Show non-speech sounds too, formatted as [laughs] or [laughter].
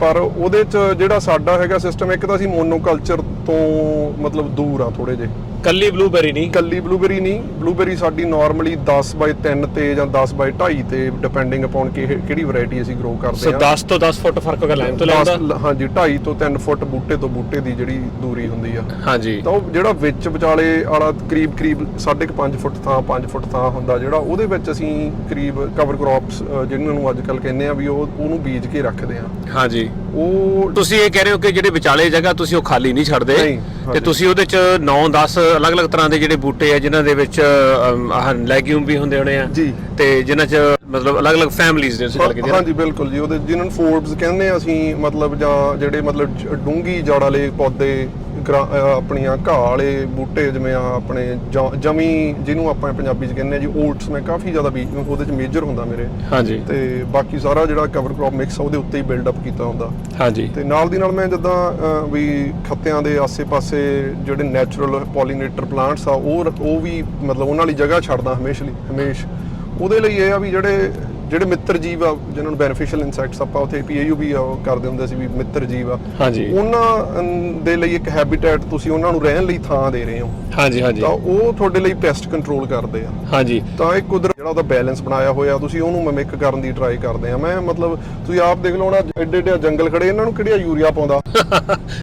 ਪਰ ਉਹਦੇ ਚ ਜਿਹੜਾ ਸਾਡਾ ਹੈਗਾ ਸਿਸਟਮ ਇੱਕ ਤਾਂ ਅਸੀਂ ਮੋਨੋਕਲਚਰ ਤੋਂ ਮਤਲਬ ਦੂਰ ਆ ਥੋੜੇ ਜੇ ਕੱਲੀ ਬਲੂਬੇਰੀ ਨਹੀਂ। ਕੱਲੀ ਬਲੂਬੇਰੀ ਨਹੀਂ ਬਲੂਬੇਰੀ ਸਾਡੀ ਨਾਰਮਲੀ 10 ਬਾਈ 3 ਤੇ ਜਾਂ 10 ਬਾਈ 2.5 ਤੇ ਡਿਪੈਂਡਿੰਗ ਅਪਨ ਕਿਹੜੀ ਵੈਰਾਈਟੀ ਅਸੀਂ ਗਰੋ ਸੋ ਕਰਦੇ ਆ 10 ਤੋਂ 10 ਫੁੱਟ ਫ਼ਰਕ ਅਗਰ ਲਾਈਨ ਤੋਂ ਲੈਂਦਾ? ਦਸ- ਹਾਂਜੀ 2.5 ਤੋਂ 3 ਫੁੱਟ ਬੂਟੇ ਤੋਂ ਬੂਟੇ ਦੀ ਜਿਹੜੀ ਦੂਰੀ ਹੁੰਦੀ ਆ। ਹਾਂਜੀ। ਤਾਂ ਉਹ ਜਿਹੜਾ ਵਿੱਚ ਵਿਚਾਲੇ ਵਾਲਾ ਕਰੀਬ ਕਰੀਬ 5.5 ਫੁੱਟ ਥਾਂ 5 ਫੁੱਟ ਥਾਂ ਹੁੰਦਾ ਜਿਹੜਾ ਉਹਦੇ ਵਿੱਚ ਅਸੀਂ ਕਰੀਬ ਕਵਰ ਕ੍ਰੌਪਸ ਜਿਹਨਾਂ ਨੂੰ ਅੱਜ ਕੱਲ ਕਹਿੰਦੇ ਆ ਵੀ ਉਹ ਉਹਨੂੰ ਬੀਜ ਕੇ ਰੱਖਦੇ ਆ। ਹਾਂਜੀ ਉਹ ਤੁਸੀਂ ਇਹ ਕਹਿ ਰਹੇ ਹੋ ਕਿ ਜਿਹੜੇ ਵਿਚਾਲੇ ਜਗ੍ਹਾ ਤੁਸੀਂ ਉਹ ਖਾਲੀ ਨਹੀਂ ਛੱਡਦੇ ਨਹੀਂ, ਤੇ ਹਾਂਜੀ। ਤੁਸੀਂ ਉਹਦੇ ਚ 9-10 ਅਲੱਗ-ਅਲੱਗ ਤਰ੍ਹਾਂ ਦੇ ਜਿਹੜੇ ਬੂਟੇ ਆ ਜਿਨ੍ਹਾਂ ਦੇ ਵਿੱਚ ਅਮ, ਆਹ ਲੈਗਿਊਮ ਵੀ ਹੁੰਦੇ ਹੋਣੇ ਆ ਜੀ ਤੇ ਜਿਨ੍ਹਾਂ ਚ ਮਤਲਬ ਅਲੱਗ-ਅਲੱਗ ਫੈਮਿਲੀਆਂ ਨੇ ਤੁਸੀਂ ਗੱਲ ਕੀਤੀ? ਹਾਂਜੀ ਬਿਲਕੁਲ ਜੀ ਉਹਦੇ ਜਿਨ੍ਹਾਂ ਨੂੰ ਫੋਰਬਸ ਕਹਿੰਦੇ ਆ ਅਸੀਂ ਮਤਲਬ ਜਾਂ ਜਿਹੜੇ ਮਤਲਬ ਜ- ਡੂੰਗੀ ਜੜ ਵਾਲੇ ਪੌਦੇ ਆਪਣੀਆਂ ਘਾਹ ਵਾਲੇ ਬੂਟੇ ਜਿਵੇਂ ਆ ਆਪਣੇ ਜਮੀ ਜਿਹਨੂੰ ਆਪਾਂ ਪੰਜਾਬੀ ਚ ਕਹਿੰਦੇ ਆ ਜੀ ਓਟਸ ਮੈਂ ਕਾਫੀ ਜ਼ਿਆਦਾ ਵੀ ਉਹਦੇ ਚ ਮੇਜਰ ਹੁੰਦਾ ਮੇਰੇ। ਹਾਂਜੀ। ਤੇ ਬਾਕੀ ਸਾਰਾ ਜਿਹੜਾ ਕਵਰ ਕ੍ਰੌਪ ਮਿਕਸ ਆ ਉਹਦੇ ਉੱਤੇ ਹੀ ਬਿਲਡ ਅਪ ਕੀਤਾ ਹੁੰਦਾ। ਹਾਂਜੀ। ਤੇ ਨਾਲ ਦੀ ਨਾਲ ਮੈਂ ਜਿੱਦਾਂ ਵੀ ਖੱਤਿਆਂ ਦੇ ਆਸੇ-ਪਾਸੇ ਜਿਹੜੇ ਨੈਚੁਰਲ ਪੋਲੀਨੇਟਰ ਪਲਾਂਟਸ ਆ ਉਹ ਉਹ ਵੀ ਮਤਲਬ ਉਹਨਾਂ ਲਈ ਜਗ੍ਹਾ ਛੱਡਦਾ ਹਮੇਸ਼ਾ ਲਈ ਹਮੇਸ਼। ਉਹਦੇ ਲਈ ਇਹ ਆ ਵੀ ਜਿਹੜੇ ਜਿਹੜੇ ਮਿੱਤਰ ਜੀਵ ਆ ਜਿਨ੍ਹਾਂ ਨੂੰ ਬੈਨੀਫੀਸ਼ੀਅਲ ਇਨਸੈਕਟਸ ਆਪਾਂ ਉੱਥੇ ਪੀਏਯੂ ਵੀ ਆ ਉਹ ਕਰਦੇ ਹੁੰਦੇ ਸੀ ਵੀ ਮਿੱਤਰ ਜੀਵ ਆ। ਹਾਂਜੀ। ਉਹਨਾਂ ਦੇ ਲਈ ਇੱਕ ਹੈਬਿਟੇਟ ਤੁਸੀਂ ਉਹਨਾਂ ਨੂੰ ਰਹਿਣ ਲਈ ਥਾਂ ਦੇ ਰਹੇ ਹੋ। ਹਾਂਜੀ ਹਾਂਜੀ। ਤਾਂ ਉਹ ਤੁਹਾਡੇ ਲਈ ਪੈਸਟ ਕੰਟਰੋਲ ਕਰਦੇ ਆ। ਹਾਂਜੀ। ਤਾਂ ਇਹ ਕੁਦਰਤ ਜਿਹੜਾ ਉਹਦਾ ਬੈਲੈਂਸ ਬਣਾਇਆ ਹੋਇਆ ਤੁਸੀਂ ਉਹਨੂੰ ਮਿਮਿਕ ਕਰਨ ਦੀ ਟਰਾਈ ਕਰਦੇ ਆ। ਮੈਂ ਮਤਲਬ ਤੁਸੀਂ ਆਪ ਦੇਖ ਲਓ ਨਾ ਐਡੇ ਐਡੇ ਜੰਗਲ ਖੜੇ ਇਹਨਾਂ ਨੂੰ ਕਿਹੜਿਆ ਯੂਰੀਆ ਪਾਉਂਦਾ? [laughs]